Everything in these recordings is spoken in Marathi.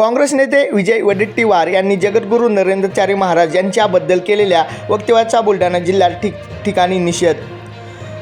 काँग्रेस नेते विजय वडेट्टीवार यांनी जगद्गुरू नरेंद्रचार्य महाराज यांच्याबद्दल केलेल्या वक्तव्याचा बुलढाणा जिल्ह्यात ठिक ठिकाणी निषेध.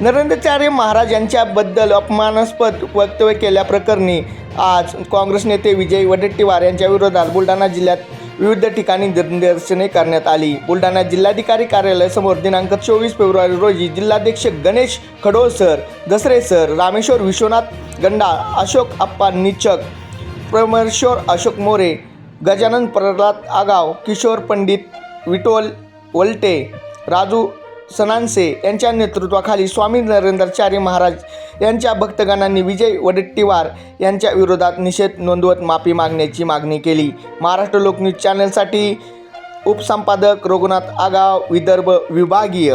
नरेंद्रचार्य महाराज यांच्याबद्दल अपमानास्पद वक्तव्य केल्याप्रकरणी आज काँग्रेस नेते विजय वडेट्टीवार यांच्या विरोधात बुलढाणा जिल्ह्यात विविध ठिकाणी निदर्शने करण्यात आली. बुलढाणा जिल्हाधिकारी कार्यालयासमोर दिनांक चोवीस फेब्रुवारी रोजी जिल्हाध्यक्ष गणेश खडोळसर दसरे सर रामेश्वर विश्वनाथ गंडा अशोक अप्पा निचक परमेश्वर अशोक मोरे गजानन प्रल्हाद आगाव किशोर पंडित विटोल वलटे राजू सनानसे यांच्या नेतृत्वाखाली स्वामी नरेंद्रचार्य महाराज यांच्या भक्तगणांनी विजय वडेट्टीवार यांच्या विरोधात निषेध नोंदवत माफी मागण्याची मागणी केली. महाराष्ट्र लोकन्यूज चॅनलसाठी उपसंपादक रघुनाथ आगाव विदर्भ विभागीय.